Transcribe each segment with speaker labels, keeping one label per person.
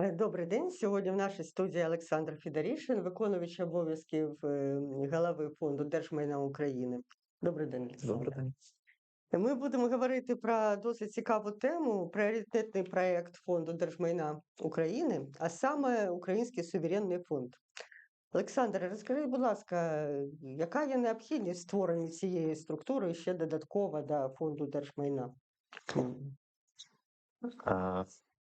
Speaker 1: Е, Добрий день. Сьогодні в нашій студії Олександр Федорішин, виконувач обов'язків е, голови фонду Держмайна України. Добрий день, Олександр.
Speaker 2: Добрий день.
Speaker 1: Ми будемо говорити про досить цікаву тему пріоритетний проєкт фонду Держмайна України, а саме Український суверенний фонд. Олександр, розкажіть, будь ласка, яка є необхідність створення цієї структури ще додатково до фонду Держмайна?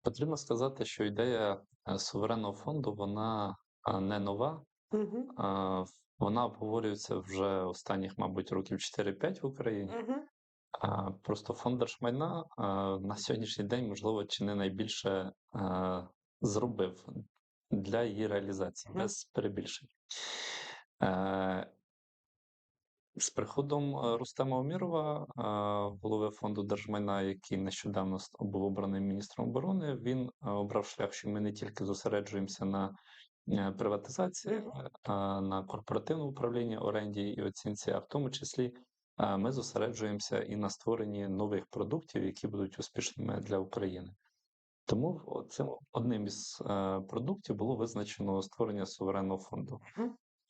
Speaker 2: Е, Потрібно сказати, що ідея е, суверенного фонду вона е, не нова.
Speaker 1: Угу.
Speaker 2: Е, Вона обговорюється вже останніх, мабуть, років 4-5 в Україні.
Speaker 1: Угу.
Speaker 2: Е, Просто фонд держмайна е, на сьогоднішній день, можливо, чи не найбільше е, зробив для її реалізації, без перебільшень. З приходом е, Рустема Омірова, е, голови фонду держмайна, який нещодавно був обраний міністром оборони, він е, обрав шлях, що ми не тільки зосереджуємося на приватизації, на корпоративному управлінні, оренді і оцінці, а в тому числі ми зосереджуємося і на створенні нових продуктів, які будуть успішними для України. Тому цим одним із продуктів було визначено створення суверенного фонду.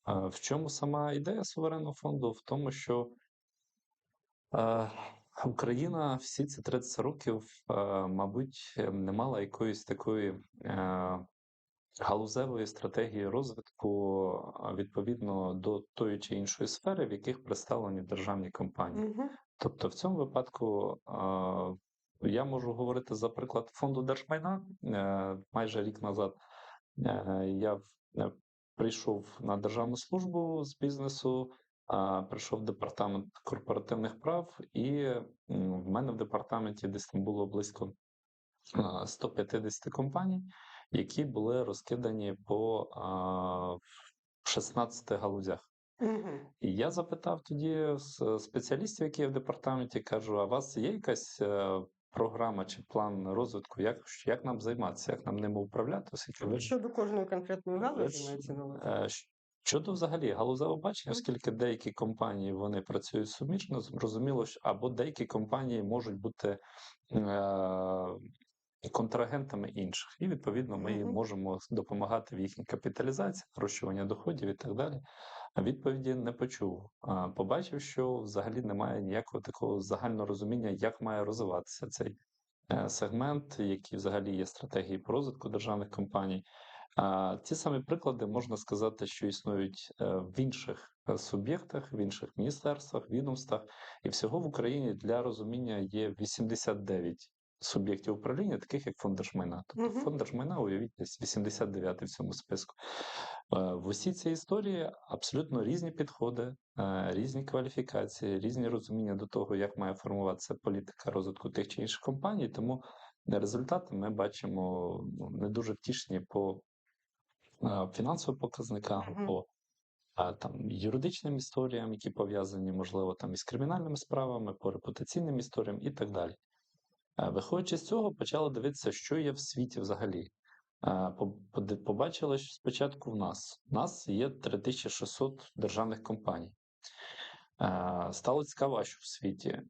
Speaker 2: В чому сама ідея суверенного фонду? В тому, що е, Україна всі ці 30 років, е, мабуть, не мала якоїсь такої е, галузевої стратегії розвитку відповідно до тої чи іншої сфери, в яких представлені державні компанії.
Speaker 1: Угу.
Speaker 2: Тобто, в цьому випадку я можу говорити за приклад фонду держмайна. Майже рік назад я прийшов на державну службу з бізнесу, а, прийшов в департамент корпоративних прав, і в мене в департаменті десь там було близько 150 компаній, які були розкидані по 16 галузях.
Speaker 1: Угу.
Speaker 2: І я запитав тоді спеціалістів, які є в департаменті, кажу: а у вас є якась е, програма чи план розвитку? Як, як нам займатися, як нам ними управляти? Оскільки ви
Speaker 1: Щодо кожної конкретної галузі мається на увазі?
Speaker 2: е, Щодо взагалі галузевого бачення, оскільки деякі компанії вони працюють суміжно, зрозуміло, що або деякі компанії можуть бути е, контрагентами інших, і відповідно ми їм можемо допомагати в їхній капіталізації, нарощування доходів і так далі. Відповіді не почув. Побачив, що взагалі немає ніякого такого загального розуміння, як має розвиватися цей е, сегмент, які взагалі є стратегії по розвитку державних компаній. Ті самі приклади можна сказати, що існують е, в інших е, суб'єктах, в інших міністерствах, відомствах, і всього в Україні для розуміння є 89 суб'єктів управління, таких як фонд держмайна. Тобто
Speaker 1: Мгм.
Speaker 2: фонд держмайна, уявіть, десь 89 в цьому списку. Е, В усій цій історії абсолютно різні підходи, е, різні кваліфікації, різні розуміння до того, як має формуватися політика розвитку тих чи інших компаній. Тому результати ми бачимо ну, не дуже втішні по е, фінансовим показникам,
Speaker 1: Мгм.
Speaker 2: по там юридичним історіям, які пов'язані, можливо, там із кримінальними справами, по репутаційним історіям і так далі. Е, Виходячи з цього, почали дивитися, що є в світі взагалі. Е, Побачили, що спочатку в нас. У нас є 3600 державних компаній. Е, Стало цікаво, що в світі.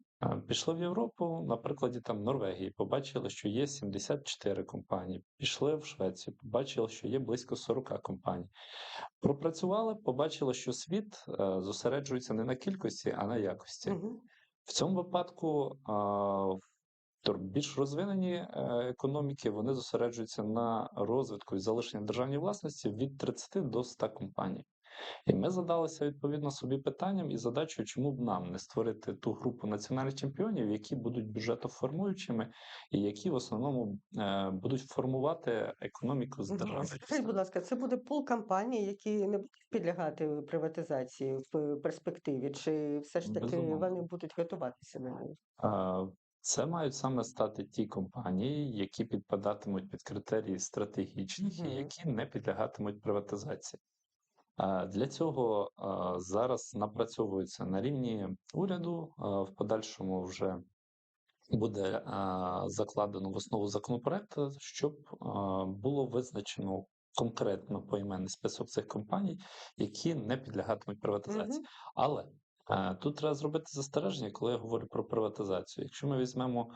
Speaker 2: Пішли в Європу, на прикладі там Норвегії, побачили, що є 74 компанії. Пішли в Швецію, побачили, що є близько 40 компаній. Пропрацювали, побачили, що світ зосереджується не на кількості, а на якості.
Speaker 1: Мгм.
Speaker 2: В цьому випадку а, тор- більш розвинені е, економіки вони зосереджуються на розвитку і залишенні державної власності від 30 до 100 компаній. І ми задалися відповідно собі питанням і задачею, чому б нам не створити ту групу національних чемпіонів, які будуть бюджетоформуючими і які в основному е, будуть формувати економіку з
Speaker 1: Скажіть, будь ласка, це буде пул компаній, які не будуть підлягати приватизації в перспективі, чи все ж таки
Speaker 2: Безумовно.
Speaker 1: вони будуть готуватися до неї?
Speaker 2: Це мають саме стати ті компанії, які підпадатимуть під критерії стратегічних і які не підлягатимуть приватизації. Для цього зараз напрацьовується на рівні уряду. В подальшому вже буде закладено в основу законопроекту, щоб було визначено конкретно поіменний список цих компаній, які не підлягатимуть приватизації. Але Тут треба зробити застереження, коли я говорю про приватизацію. Якщо ми візьмемо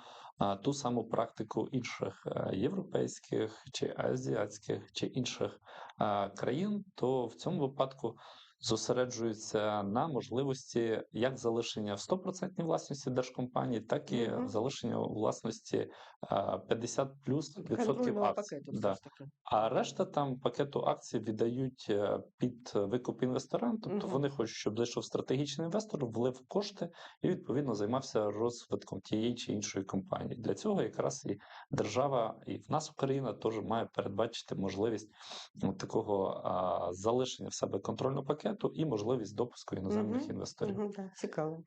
Speaker 2: ту саму практику інших е, європейських чи азіатських чи інших е, країн, то в цьому випадку зосереджуються на можливості як залишення в 100% власності держкомпанії, так і
Speaker 1: Мгм.
Speaker 2: залишення у власності 50 плюс відсотків акцій. Да. А решта там пакету акцій віддають е, під викуп інвесторам. Тобто
Speaker 1: Мгм.
Speaker 2: вони хочуть, щоб зайшов стратегічний інвестор, влив кошти і відповідно займався розвитком тієї чи іншої компанії. Для цього якраз і держава, і в нас Україна теж має передбачити можливість ну, такого а, залишення в себе контрольного пакету і можливість допуску іноземних
Speaker 1: Мгм.
Speaker 2: інвесторів.
Speaker 1: Мгм, да, цікаво.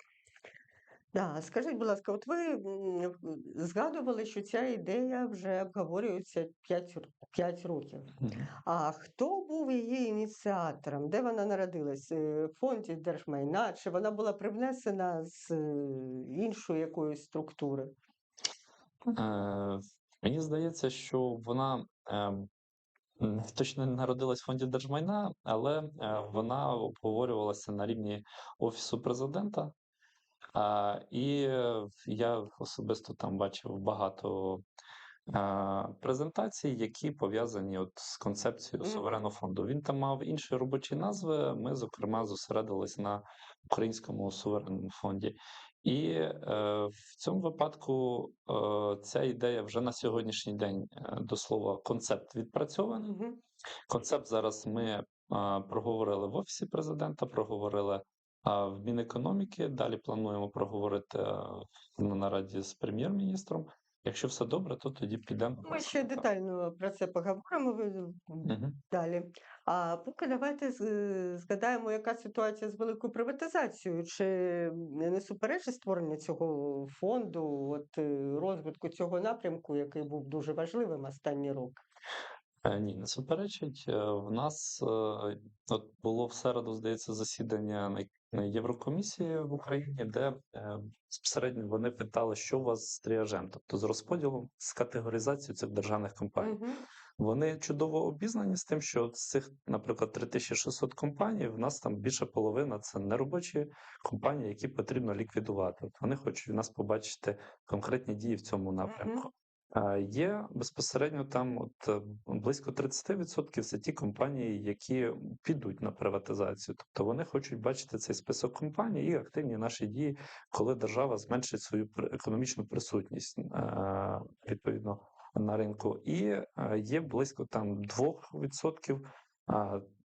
Speaker 1: Да, скажіть, будь ласка, от ви м, згадували, що ця ідея вже обговорюється 5, 5 років.
Speaker 2: Мгм.
Speaker 1: А хто був її ініціатором? Де вона народилась? Е, В фонді держмайна? Чи вона була привнесена з е, іншої якоїсь структури?
Speaker 2: Е, Мені здається, що вона е, м, точно не народилась в фонді держмайна, але е, вона обговорювалася на рівні Офісу президента. А, І е, я особисто там бачив багато е, презентацій, які пов'язані от з концепцією суверенного фонду. Він там мав інші робочі назви. Ми, зокрема, зосередились на українському суверенному фонді. І е, в цьому випадку е, ця ідея вже на сьогоднішній день, е, до слова, концепт відпрацьований. Концепт зараз ми а, проговорили в офісі президента, проговорили а, в Мінекономіки. Далі плануємо проговорити на нараді з прем'єр-міністром. Якщо все добре, то тоді підемо.
Speaker 1: Ми ще детально про це поговоримо
Speaker 2: Угу.
Speaker 1: далі. А поки давайте згадаємо, яка ситуація з великою приватизацією. Чи не суперечить створення цього фонду, от е, розвитку цього напрямку, який був дуже важливим останні роки?
Speaker 2: Е, Ні, не суперечить. Е, В нас е, от було в середу, здається, засідання Єврокомісії в Україні, де е, безпосередньо вони питали, що у вас з тріажем, тобто з розподілом, з категоризацією цих державних компаній.
Speaker 1: Мгм.
Speaker 2: Вони чудово обізнані з тим, що з цих, наприклад, 3600 компаній, в нас там більше половина це неробочі компанії, які потрібно ліквідувати. От Вони хочуть в нас побачити конкретні дії в цьому напрямку. А Є безпосередньо там от е, близько 30% це ті компанії, які підуть на приватизацію. Тобто вони хочуть бачити цей список компаній і активні наші дії, коли держава зменшить свою економічну присутність е, відповідно на ринку. І е, є близько там 2%,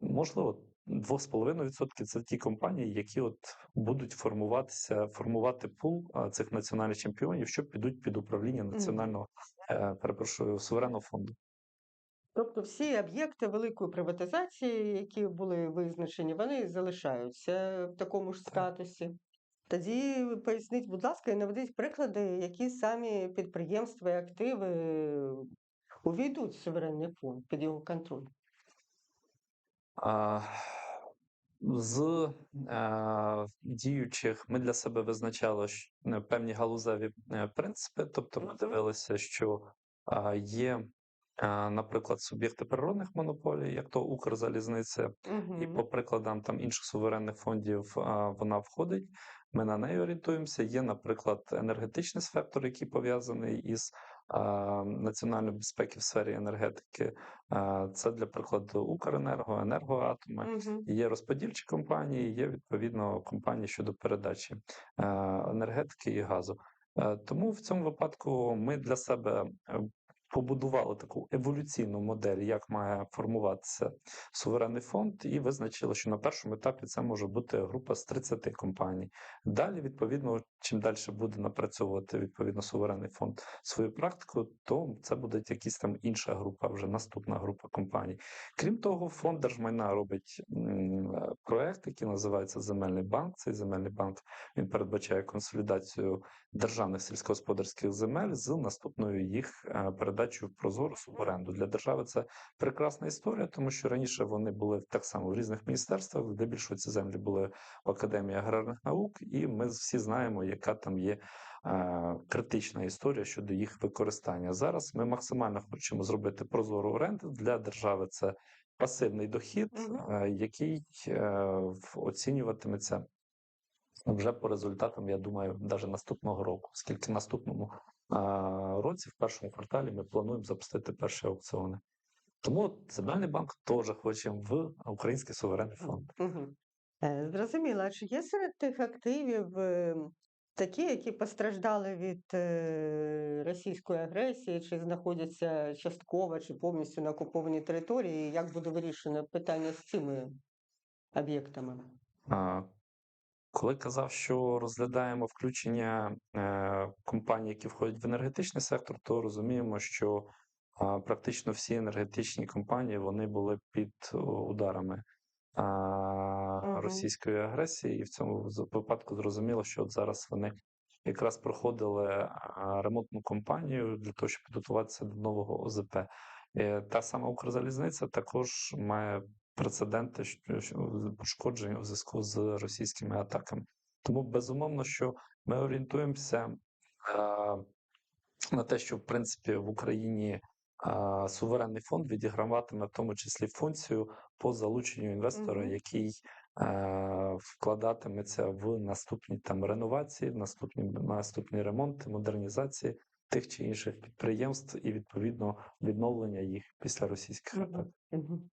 Speaker 2: можливо. 2,5% це ті компанії, які от будуть формуватися, формувати пул цих національних чемпіонів, що підуть під управління національного, е, перепрошую, суверенного фонду.
Speaker 1: Тобто всі об'єкти великої приватизації, які були визначені, вони залишаються в такому ж статусі. Тоді поясніть, будь ласка, і наведіть приклади, які самі підприємства і активи увійдуть в суверенний фонд під його контроль.
Speaker 2: З діючих ми для себе визначали е, певні галузеві е, принципи. Тобто, ми дивилися, що є, наприклад, суб'єкти природних монополій, як то Укрзалізниця, і по прикладам там інших суверенних фондів вона входить. Ми на неї орієнтуємося. Є, наприклад, енергетичний сектор, який пов'язаний із а, національною безпеки в сфері енергетики. Це для прикладу Укренерго, енергоатоми.
Speaker 1: угу.
Speaker 2: Є розподільчі компанії, є відповідно компанії щодо передачі енергетики і газу. Е, Тому в цьому випадку ми для себе е, побудували таку еволюційну модель, як має формуватися суверенний фонд, і визначили, що на першому етапі це може бути група з 30 компаній. Далі, відповідно, чим далі буде напрацьовувати відповідно суверенний фонд свою практику, то це буде якась там інша група, вже наступна група компаній. Крім того, фонд держмайна робить проект, який називається Земельний банк. Цей земельний банк він передбачає консолідацію державних сільськогосподарських земель з наступною їх е, передачею в прозору суборенду. Для держави це прекрасна історія, тому що раніше вони були так само в різних міністерствах, де більше ці землі були в Академії аграрних наук, і ми всі знаємо, яка там є е, критична історія щодо їх використання. Зараз ми максимально хочемо зробити прозору оренду для держави. Це пасивний дохід,
Speaker 1: Мгм.
Speaker 2: е, який е, оцінюватиметься вже по результатам, я думаю, навіть наступного року, оскільки в наступному році, в першому кварталі, ми плануємо запустити перші аукціони. Тому Центральний банк теж хоче в Український суверенний фонд.
Speaker 1: Е, Зрозуміло, а чи є серед тих активів е, такі, які постраждали від е, російської агресії, чи знаходяться частково чи повністю на окупованій території? Як буде вирішено питання з цими об'єктами?
Speaker 2: Коли казав, що розглядаємо включення е, компаній, які входять в енергетичний сектор, то розуміємо, що практично всі енергетичні компанії вони були під ударами російської агресії, і в цьому випадку зрозуміло, що от зараз вони якраз проходили ремонтну кампанію для того, щоб підготуватися до нового ОЗП. Е, Та сама Укрзалізниця також має прецеденти пошкоджень у зв'язку з російськими атаками. Тому безумовно, що ми орієнтуємося е, на те, що в принципі в Україні е, суверенний фонд відіграватиме в тому числі функцію по залученню інвестора,
Speaker 1: Мгм.
Speaker 2: який е, вкладатиметься в наступні там реновації, в наступні наступні ремонти, модернізації тих чи інших підприємств і відповідно відновлення їх після російських атак.
Speaker 1: Мгм.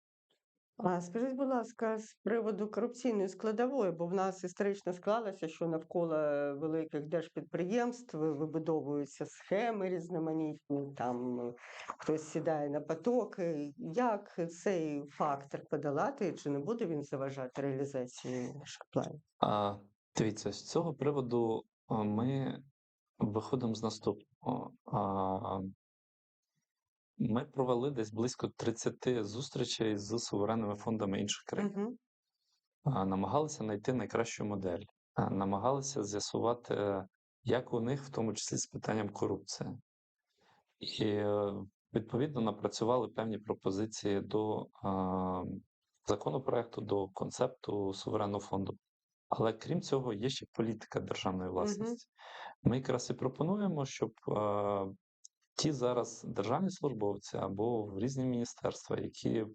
Speaker 1: А скажіть, будь ласка, з приводу корупційної складової, бо в нас історично склалося, що навколо великих держпідприємств вибудовуються схеми різноманітні, там е, хтось сідає на потоки. Як цей фактор подолати, чи не буде він заважати реалізації ваших планів?
Speaker 2: А, дивіться, з цього приводу ми виходимо з наступного. Ми провели десь близько 30 зустрічей з суверенними фондами інших країн.
Speaker 1: Угу.
Speaker 2: А, намагалися знайти найкращу модель, намагалися з'ясувати, як у них, в тому числі з питанням корупції. І е, відповідно напрацювали певні пропозиції до законопроекту, до концепту суверенного фонду. Але крім цього, є ще політика державної власності. Ми якраз і пропонуємо, щоб ті зараз державні службовці або в різні міністерства, які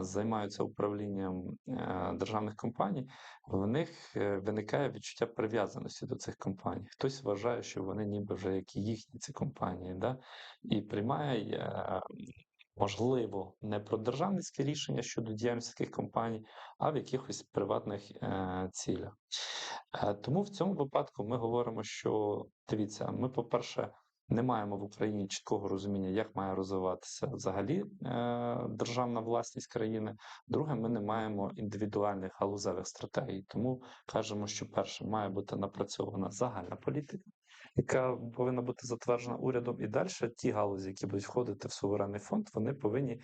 Speaker 2: займаються управлінням е, державних компаній, в них е, виникає відчуття прив'язаності до цих компаній. Хтось вважає, що вони ніби вже як їхні ці компанії, да? і приймає. е, Можливо, не про державницьке рішення щодо діяльності таких компаній, а в якихось приватних цілях. Тому в цьому випадку ми говоримо, що дивіться, ми, по-перше, не маємо в Україні чіткого розуміння, як має розвиватися взагалі е, державна власність країни. Друге, ми не маємо індивідуальних галузевих стратегій. Тому кажемо, що перше має бути напрацьована загальна політика, яка повинна бути затверджена урядом, і далі ті галузі, які будуть входити в суверенний фонд, вони повинні е,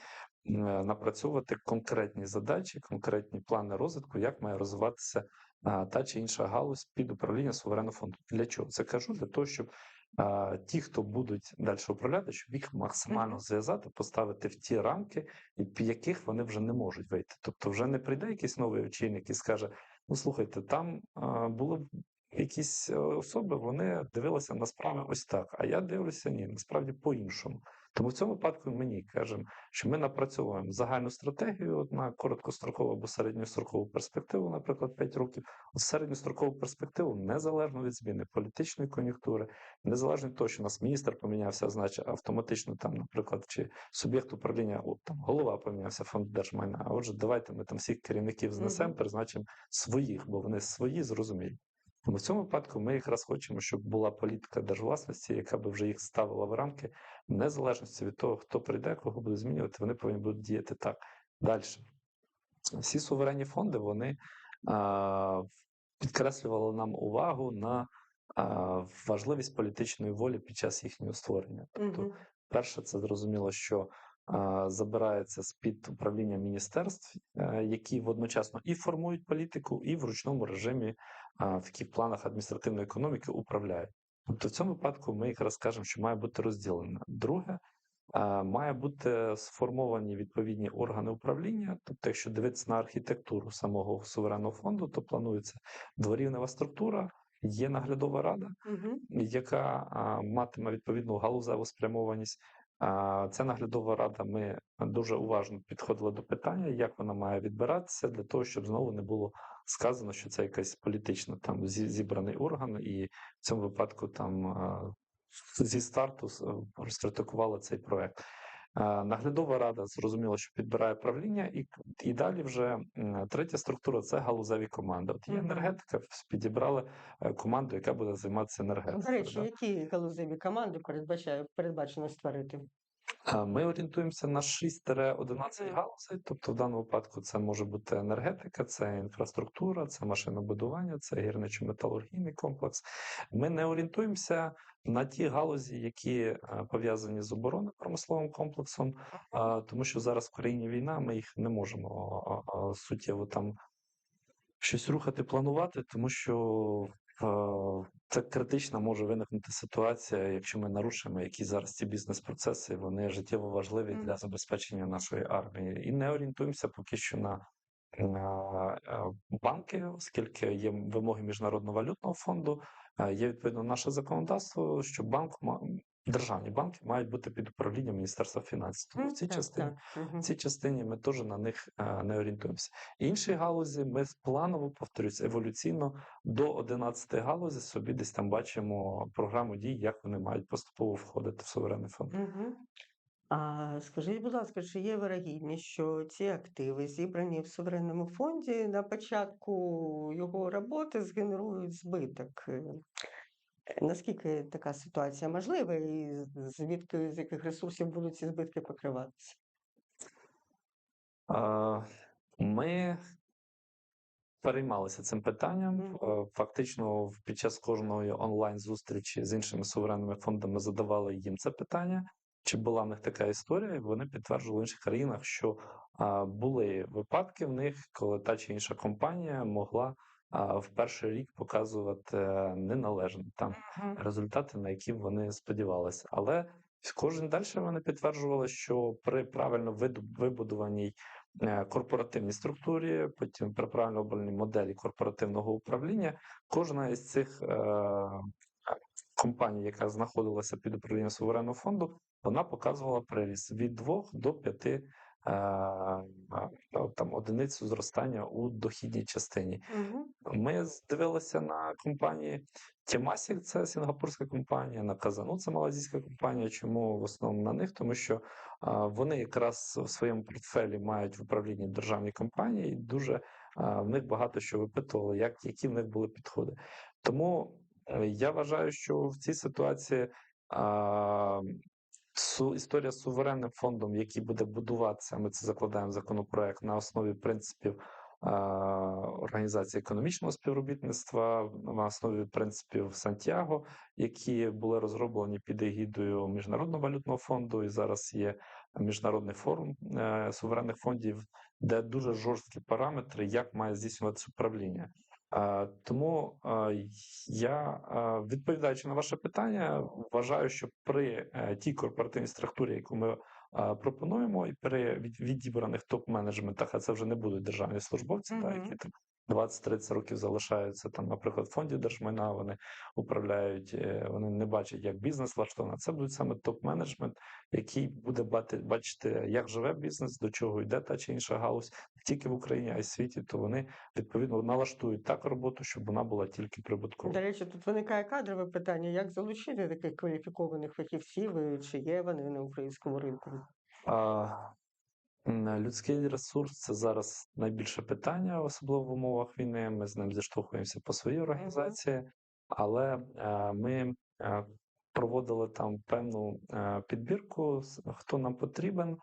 Speaker 2: напрацьовувати конкретні задачі, конкретні плани розвитку, як має розвиватися та чи інша галузь під управління суверенного фонду. Для чого це кажу? Для того, щоб ті, хто будуть далі управляти, щоб їх максимально зв'язати, поставити в ті рамки, в яких вони вже не можуть вийти. Тобто, вже не прийде якийсь новий очільник і скаже: ну слухайте, там були якісь е, особи, вони дивилися на справи ось так. А я дивлюся, ні, насправді по-іншому. Тому в цьому випадку мені кажемо, що ми напрацьовуємо загальну стратегію на короткострокову або середньострокову перспективу, наприклад, 5 років. От середньострокову перспективу незалежно від зміни політичної кон'юнктури, незалежно від того, що у нас міністр помінявся, значить автоматично там, наприклад, чи суб'єкт управління, от там голова помінявся фонд держмайна. А отже, давайте ми там всіх керівників знесемо, призначимо своїх, бо вони свої зрозуміють. Тому в цьому випадку ми якраз хочемо, щоб була політика держвласності, яка би вже їх ставила в рамки, незалежності від того, хто прийде, кого буде змінювати, вони повинні будуть діяти так. Далі. Всі суверенні фонди вони а, підкреслювали нам увагу на а, важливість політичної волі під час їхнього створення. Тобто, Перше, це зрозуміло, що забирається з-під управління міністерств, е, які водночасно і формують політику, і в ручному режимі в таких планах адміністративної економіки управляють. Тобто в цьому випадку ми якраз кажемо, що має бути розділено. Друге, має бути сформовані відповідні органи управління. Тобто, якщо дивитися на архітектуру самого суверенного фонду, то планується дворівнева структура, є наглядова рада,
Speaker 1: Мгм.
Speaker 2: яка матиме відповідну галузеву спрямованість. Ця наглядова рада. Ми дуже уважно підходили до питання, як вона має відбиратися, для того, щоб знову не було сказано, що це якась політична там зібраний орган, і в цьому випадку там зі старту розкритикували цей проект. Е, Наглядова рада зрозуміло, що підбирає правління, і, і далі вже третя структура це галузеві команди. От є енергетика, підібрали е, команду, яка буде займатися енергетикою.
Speaker 1: До
Speaker 2: речі,
Speaker 1: які галузеві команди передбачає, передбачено створити?
Speaker 2: Е, Ми орієнтуємося на 6-11 галузей. Тобто, в даному випадку це може бути енергетика, це інфраструктура, це машинобудування, це гірничо-металургійний комплекс. Ми не орієнтуємося на ті галузі, які е, пов'язані з оборонно-промисловим комплексом, тому що зараз в країні війна, ми їх не можемо суттєво там щось рухати, планувати, тому що е, це критична може виникнути ситуація, якщо ми нарушимо якісь зараз ці бізнес-процеси, вони життєво важливі для забезпечення нашої армії. І не орієнтуємося поки що на, банки, оскільки є вимоги Міжнародного валютного фонду, е, є відповідно наше законодавство, що банк державні банки мають бути під управлінням Міністерства фінансів. Тому в цій частині. В цій частині ми теж на них е, не орієнтуємося. Інші галузі ми планово, повторюсь, еволюційно до 11 галузі собі десь там бачимо програму дій, як вони мають поступово входити в суверенний фонд.
Speaker 1: А скажіть, будь ласка, чи є вирогідність, що ці активи, зібрані в суверенному фонді, на початку його роботи згенерують збиток? Е, Наскільки така ситуація можлива, і звідки з яких ресурсів будуть ці збитки покриватися?
Speaker 2: Ми переймалися цим питанням. Е, Фактично, під час кожної онлайн-зустрічі з іншими суверенними фондами задавали їм це питання. Чи була в них така історія? Вони підтверджували в інших країнах, що були випадки в них, коли та чи інша компанія могла в перший рік показувати неналежно там результати, на які вони сподівалися. Але кожен далі вони підтверджували, що при правильно вибудованій е, корпоративній структурі, потім при правильно обраній моделі корпоративного управління, кожна із цих е, компаній, яка знаходилася під управлінням суверенного фонду, вона показувала приріст від 2 до 5 е, там одиниць зростання у дохідній частині.
Speaker 1: Мгм.
Speaker 2: Ми дивилися на компанії Temasek, це сінгапурська компанія, на Казану, це малазійська компанія. Чому в основному на них? Тому що вони якраз в своєму портфелі мають в управлінні державні компанії, і дуже в них багато що випитували, як які в них були підходи. Тому е, я вважаю, що в цій ситуації історія з суверенним фондом, який буде будуватися, ми це закладаємо в законопроект на основі принципів а, Організації економічного співробітництва на основі принципів Сантьяго, які були розроблені під егідою Міжнародного валютного фонду, і зараз є міжнародний форум е, суверенних фондів, де дуже жорсткі параметри, як має здійснюватися управління. Тому я, відповідаючи на ваше питання, вважаю, що при е, тій корпоративній структурі, яку ми пропонуємо, і при від- відібраних топ-менеджментах, а це вже не будуть державні службовці, та, які там 20-30 років залишаються там, наприклад, в фонді держмайна, вони управляють, е, вони не бачать, як бізнес влаштований. Це буде саме топ-менеджмент, який буде бачити, як живе бізнес, до чого йде та чи інша галузь, не тільки в Україні, а й в світі, то вони відповідно налаштують так роботу, щоб вона була тільки прибуткова.
Speaker 1: До речі, тут виникає кадрове питання: як залучити таких кваліфікованих фахівців, чи є вони на українському ринку?
Speaker 2: А, Людський ресурс це зараз найбільше питання, особливо в умовах війни. Ми з ним зіштовхуємося по своїй організації, але е, ми е, проводили там певну е, підбірку, хто нам потрібен,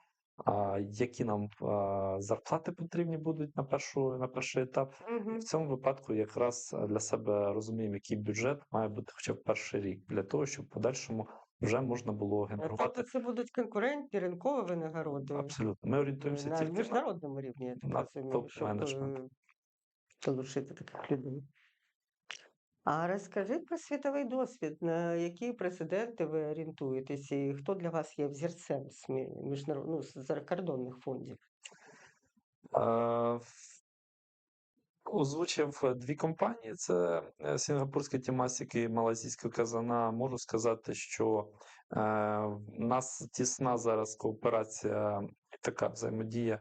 Speaker 2: які нам зарплати потрібні будуть на першу на перший етап. І в цьому випадку якраз для себе розуміємо, який бюджет має бути хоча б перший рік, для того, щоб в подальшому вже можна було генерувати.
Speaker 1: Тобто це будуть конкурентні ринкові винагороди
Speaker 2: Абсолютно. Ми орієнтуємося
Speaker 1: на
Speaker 2: тільки на
Speaker 1: міжнародному рівні, я так розумію, щоб е, залучити таких людей. А розкажи про світовий досвід, на які прецеденти ви орієнтуєтесь, і хто для вас є взірцем з мі- міжнарод... ну, з закордонних фондів?
Speaker 2: Е, Озвучив е, дві компанії: це е, сінгапурська Тімасік і малазійська Казана. Можу сказати, що В нас тісна зараз кооперація і така взаємодія.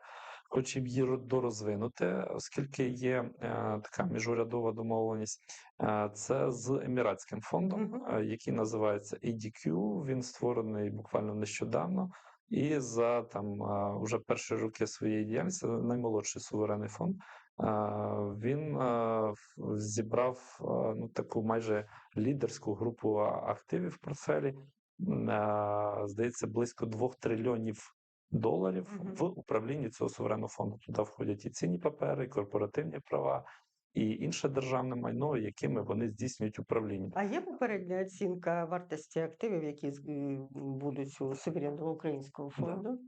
Speaker 2: Хочемо її ро- дорозвинути, оскільки є е, така міжурядова домовленість. Е, Це з Еміратським фондом, е, який називається ADQ. Він створений буквально нещодавно. І за там е, уже перші роки своєї діяльності наймолодший суверенний фонд. Він зібрав ну таку майже лідерську групу активів в портфелі. Здається, близько 2 трильйонів доларів в управлінні цього суверенного фонду. Туди входять і цінні папери, і корпоративні права, і інше державне майно, якими вони здійснюють управління.
Speaker 1: А є попередня оцінка вартості активів, які будуть у суверенного українського
Speaker 2: Да.
Speaker 1: фонду?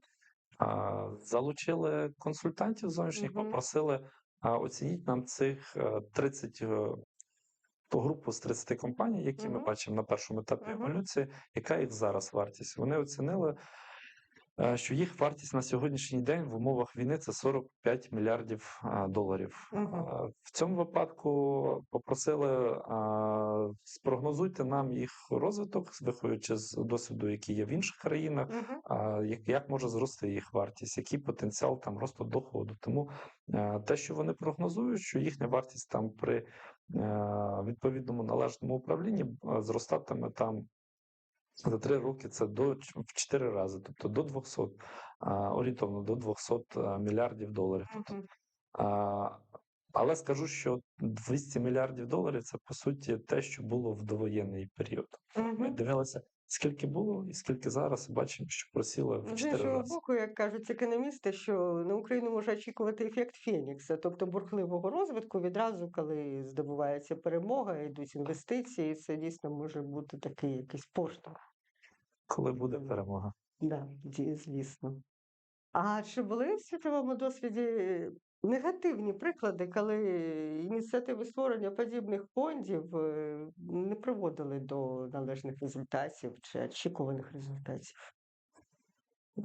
Speaker 2: А, Залучили консультантів зовнішніх,
Speaker 1: Мгм.
Speaker 2: попросили а, оцініть нам цих е, 30 ту групу з 30 компаній, які ми бачимо на першому етапі еволюції, яка їх зараз вартість. Вони оцінили, е, що їх вартість на сьогоднішній день в умовах війни це 45 мільярдів доларів.
Speaker 1: Мгм.
Speaker 2: А, В цьому випадку попросили спрогнозуйте нам їх розвиток, виходячи з досвіду, який є в інших країнах. А, як, може зрости їх вартість, який потенціал там росту доходу. Тому е, те, що вони прогнозують, що їхня вартість там при е, відповідному належному управлінні е, зростатиме там за три роки це до в чотири рази, тобто до 200, орієнтовно до 200 е, мільярдів доларів. Тобто, але скажу, що 200 мільярдів доларів це по суті те, що було в довоєнний період. Ми дивилися, скільки було і скільки зараз, бачимо, що просіло в
Speaker 1: З
Speaker 2: 4
Speaker 1: іншого боку, як кажуть економісти, що на Україну може очікувати ефект Фенікса, тобто бурхливого розвитку відразу, коли здобувається перемога, йдуть інвестиції, це дійсно може бути такий якийсь поштовх.
Speaker 2: Коли буде перемога.
Speaker 1: Да, звісно. А чи були в світовому досвіді негативні приклади, коли ініціативи створення подібних фондів е, не приводили до належних результатів чи очікуваних результатів?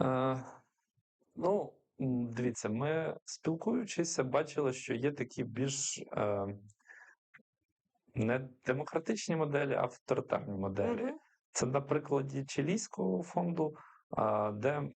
Speaker 2: Е, ну, дивіться, ми спілкуючися, бачили, що є такі більш е, не демократичні моделі, а авторитарні моделі.
Speaker 1: Мгм.
Speaker 2: Це на прикладі Чилійського фонду, де е,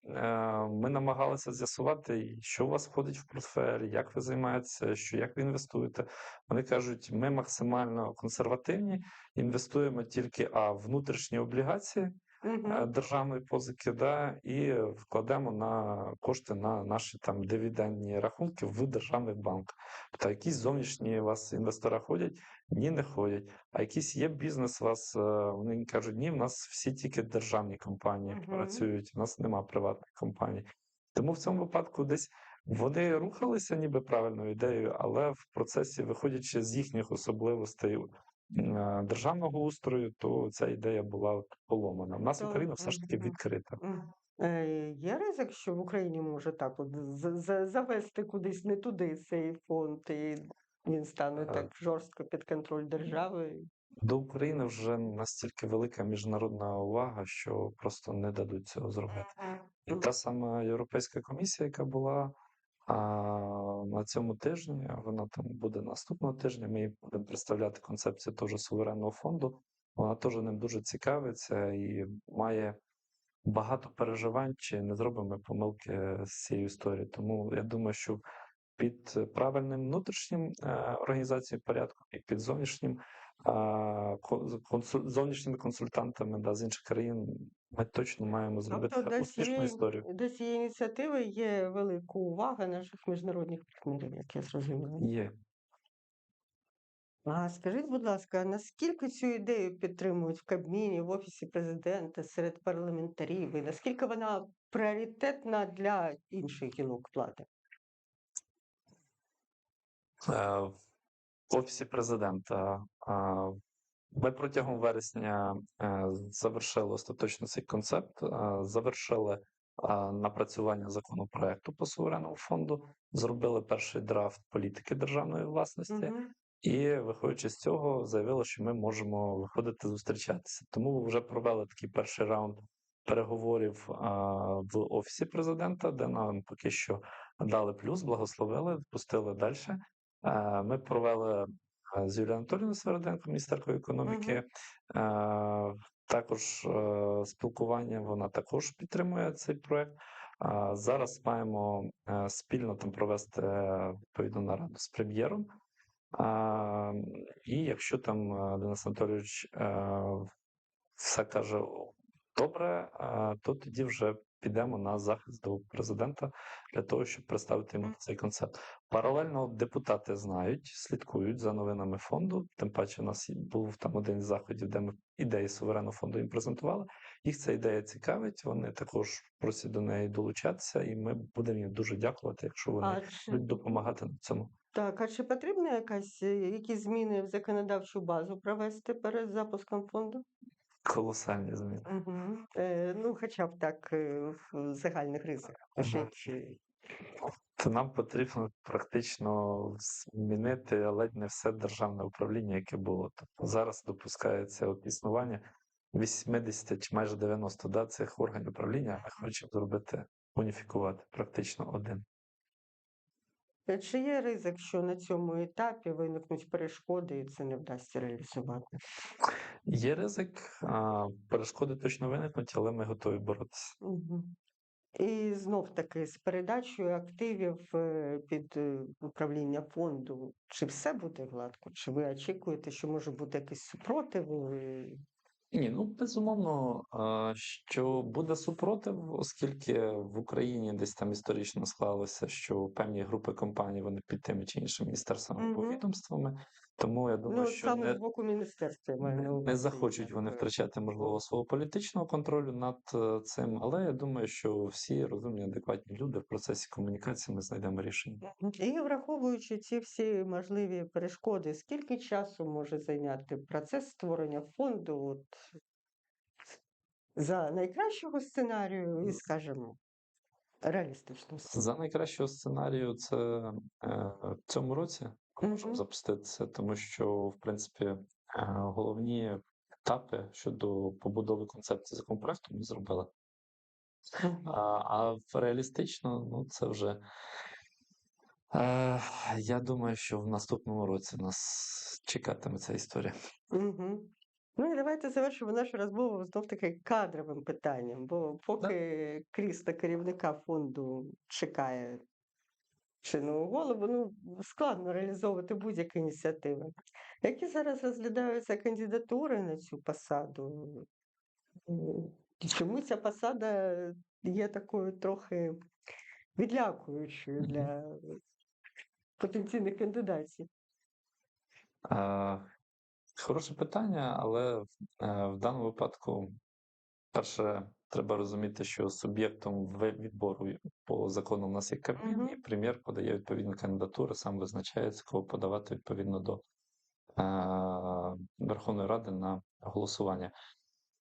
Speaker 2: ми намагалися з'ясувати, що у вас входить в портфель, як ви займаєтеся, що як ви інвестуєте. Вони кажуть, ми максимально консервативні, інвестуємо тільки а внутрішні облігації е, державної позики, да, і вкладемо на кошти на наші там дивідендні рахунки в державних банках. Тобто якісь зовнішні у вас інвестори ходять, ні, не ходять. А якийсь є бізнес, у вас е, вони кажуть, ні, в нас всі тільки державні компанії
Speaker 1: Мгм.
Speaker 2: працюють, у нас нема приватних компаній. Тому в цьому випадку десь вони рухалися ніби правильною ідеєю, але в процесі, виходячи з їхніх особливостей державного устрою, то ця ідея була поломана. У нас
Speaker 1: То-
Speaker 2: Україна все ж таки відкрита.
Speaker 1: Е, Є ризик, що в Україні може так от завести кудись не туди цей фонд, і він стане
Speaker 2: Е.
Speaker 1: так жорстко під контроль держави.
Speaker 2: До України вже настільки велика міжнародна увага, що просто не дадуть цього зробити. І та сама Європейська комісія, яка була а, на цьому тижні, вона там буде наступного тижня. Ми будемо представляти концепцію теж суверенного фонду. Вона теж ним дуже цікавиться і має багато переживань, чи не зробимо ми помилки з цією історією. Тому я думаю, що під правильним внутрішнім е, організацією порядку і під зовнішнім консуль- зовнішніми консультантами да, з інших країн ми точно маємо зробити
Speaker 1: Тобто
Speaker 2: успішну
Speaker 1: цієї,
Speaker 2: історію.
Speaker 1: до цієї ініціативи є велика увага наших міжнародних партнерів, як я зрозуміла.
Speaker 2: Є.
Speaker 1: А скажіть, будь ласка, наскільки цю ідею підтримують в Кабміні, в Офісі президента, серед парламентарів, і наскільки вона пріоритетна для інших гілок влади?
Speaker 2: В офісі президента ми протягом вересня е, завершили остаточно цей концепт, е, завершили напрацювання законопроекту по суверенному фонду, зробили перший драфт політики державної власності. І виходячи з цього, заявили, що ми можемо виходити зустрічатися. Тому вже провели такий перший раунд переговорів а, в офісі президента, де нам поки що дали плюс, благословили, пустили далі. Е, Ми провели е, з Юлією Анатолією Сверденко, міністеркою економіки, е, також спілкування, вона також підтримує цей проект. Зараз маємо спільно там провести відповідну нараду з прем'єром. І якщо там Денис Анатолійович все каже добре, то тоді вже підемо на захист до президента для того, щоб представити йому цей концепт. Паралельно депутати знають, слідкують за новинами фонду. Тим паче, у нас був там один з заходів, де ми ідеї суверенного фонду їм презентували. Їх ця ідея цікавить. Вони також просять до неї долучатися, і ми будемо їм дуже дякувати, якщо вони
Speaker 1: чи,
Speaker 2: будуть допомагати на цьому.
Speaker 1: так, а чи потрібно якась, е, якісь зміни в законодавчу базу провести перед запуском фонду?
Speaker 2: Колосальні зміни.
Speaker 1: Угу. Е, ну, хоча б так е, в загальних рисах. Чи,
Speaker 2: То нам потрібно практично змінити ледь не все державне управління, яке було. Тобто зараз допускається от існування 80 чи майже 90 да, цих органів управління. а хочемо зробити уніфікувати практично один.
Speaker 1: Е, Чи є ризик, що на цьому етапі виникнуть перешкоди і це не вдасться реалізувати?
Speaker 2: Є ризик, а, перешкоди точно виникнуть, але ми готові боротися.
Speaker 1: Угу. І знов таки з передачею активів е, під е, управління фонду, чи все буде гладко? Чи ви очікуєте, що може бути якийсь супротив?
Speaker 2: Ні, ну безумовно, а, що буде супротив, оскільки в Україні десь там історично склалося, що певні групи компаній вони під тими чи іншими міністерствами або
Speaker 1: Мгм.
Speaker 2: відомствами. Тому я думаю,
Speaker 1: Ну,
Speaker 2: що
Speaker 1: саме
Speaker 2: не,
Speaker 1: з боку міністерства
Speaker 2: не, не захочуть вони втрачати, можливо, свого політичного контролю над е, цим, але я думаю, що всі розумні, адекватні люди в процесі комунікації ми знайдемо рішення.
Speaker 1: І враховуючи ці всі можливі перешкоди, скільки часу може зайняти процес створення фонду от, за найкращого сценарію і, скажімо, реалістичного сценарію?
Speaker 2: За найкращого сценарію це е, в цьому році можемо
Speaker 1: Мгм.
Speaker 2: запуститися, тому що, в принципі, е, головні етапи щодо побудови концепції законопроекту ми зробили. А, а реалістично, ну це вже. Е, я думаю, що в наступному році нас чекатиме ця історія.
Speaker 1: Мгм. Ну і давайте завершимо нашу розмову знов таки кадровим питанням, бо поки крісло керівника фонду чекає чинного голову, ну складно реалізовувати будь-які ініціативи. Які зараз розглядаються кандидатури на цю посаду? Чому ця посада є такою трохи відлякуючою для потенційних кандидатів?
Speaker 2: Е, хороше питання, але е, в даному випадку, перше, треба розуміти, що суб'єктом відбору по закону у нас є Кабмін, і прем'єр подає відповідні кандидатури, сам визначається, кого подавати відповідно до е, Верховної Ради на голосування.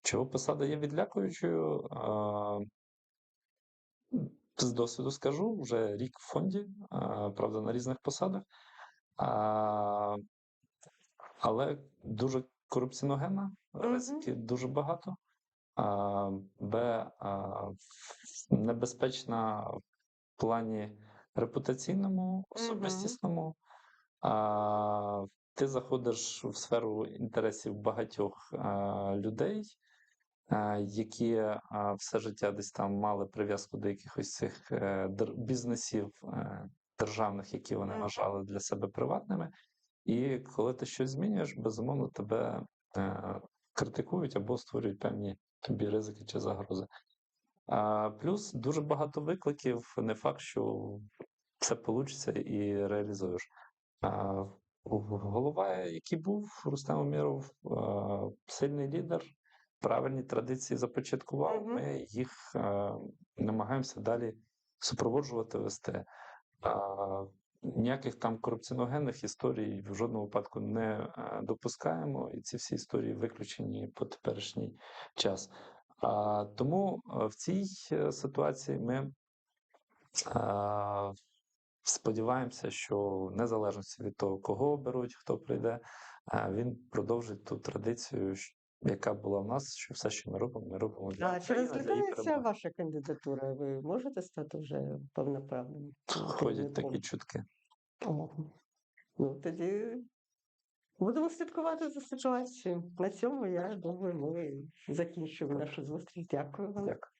Speaker 2: Чого посада є відлякуючою? Е, з досвіду скажу, вже рік в фонді, е, правда, на різних посадах. А, але дуже корупціоногенна, ризиків дуже багато. Б, небезпечна в плані репутаційному, особистісному. А, ти заходиш в сферу інтересів багатьох людей, які все життя десь там мали прив'язку до якихось цих е, бізнесів е, державних, які вони вважали для себе приватними. І коли ти щось змінюєш, безумовно тебе е, критикують або створюють певні тобі ризики чи загрози. А, плюс дуже багато викликів, не факт, що це вийде і реалізуєш. А, голова, який був, Рустем Уміров, сильний лідер, правильні традиції започаткував. Ми їх намагаємося далі супроводжувати, вести. Ніяких там корупціоногенних історій в жодному випадку не е, допускаємо, і ці всі історії виключені по теперішній час. А, тому е, в цій е, ситуації ми а, сподіваємося, що в незалежності від того, кого оберуть, хто прийде, він продовжить ту традицію, яка була в нас, що все, що ми робимо, ми робимо для
Speaker 1: А чи
Speaker 2: України, для її
Speaker 1: розглядається
Speaker 2: перемоги.
Speaker 1: ваша кандидатура? Ви можете стати вже повноправним
Speaker 2: Ходять такі чутки.
Speaker 1: О, Ну, тоді Будемо слідкувати за ситуацією. На цьому я думаю, ми закінчимо нашу зустріч. Дякую вам.
Speaker 2: Дякую.